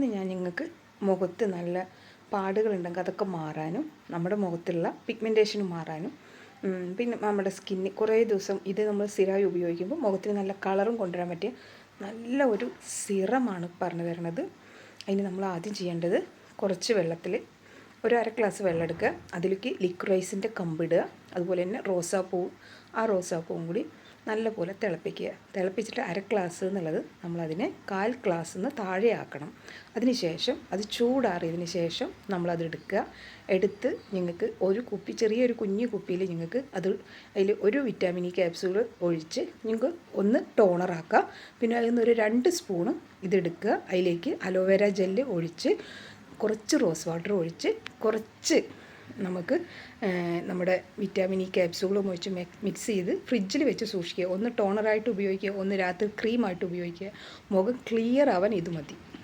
ഇന്ന് ഞാൻ നിങ്ങൾക്ക് മുഖത്ത് നല്ല പാടുകളുണ്ടെങ്കിൽ അതൊക്കെ മാറാനും നമ്മുടെ മുഖത്തുള്ള പിഗ്മെന്റേഷൻ മാറാനും പിന്നെ നമ്മുടെ സ്കിന്ന് കുറേ ദിവസം ഇത് നമ്മൾ സ്ഥിരമായി ഉപയോഗിക്കുമ്പോൾ മുഖത്തിന് നല്ല കളറും കൊണ്ടുവരാൻ പറ്റിയ നല്ല ഒരു സിറമാണ് പറഞ്ഞു തരുന്നത്. അതിന് നമ്മൾ ആദ്യം ചെയ്യേണ്ടത് കുറച്ച് വെള്ളത്തിൽ ഒരു അര ഗ്ലാസ് വെള്ളം എടുക്കുക. അതിലേക്ക് ലിക്വറൈസിന്റെ കമ്പിടുക അതുപോലെ തന്നെ റോസാപ്പൂവും ആ റോസാപ്പൂവും കൂടി നല്ലപോലെ തിളപ്പിക്കുക. തിളപ്പിച്ചിട്ട് അര ഗ്ലാസ് എന്നുള്ളത് നമ്മളതിനെ കാൽ ഗ്ലാസ് നിന്ന് താഴെയാക്കണം. അതിനുശേഷം അത് ചൂടാറിയതിന് ശേഷം നമ്മളത് എടുക്കുക. എടുത്ത് നിങ്ങൾക്ക് ഒരു കുപ്പി ചെറിയൊരു കുഞ്ഞു കുപ്പിയിൽ നിങ്ങൾക്ക് അത് അതിൽ ഒരു വിറ്റാമിൻ ഇ ക്യാപ്സ്യൂൾ ഒഴിച്ച് നിങ്ങൾക്ക് ഒന്ന് ടോണറാക്കുക പിന്നെ അതിൽ നിന്ന് ഒരു രണ്ട് സ്പൂണ് ഇതെടുക്കുക. അതിലേക്ക് അലോവേര ജെല്ല് ഒഴിച്ച് കുറച്ച് റോസ് വാട്ടർ ഒഴിച്ച് കുറച്ച് നമുക്ക് നമ്മുടെ വിറ്റാമിൻ ഇ ക്യാപ്സ്യൂളും വെച്ച് മിക്സ് ചെയ്ത് ഫ്രിഡ്ജിൽ വെച്ച് സൂക്ഷിക്കുക. ഒന്ന് ടോണറായിട്ട് ഉപയോഗിക്കുക ഒന്ന് രാത്രി ക്രീമായിട്ട് ഉപയോഗിക്കുക. മുഖം ക്ലിയർ ആവാൻ ഇത് മതി.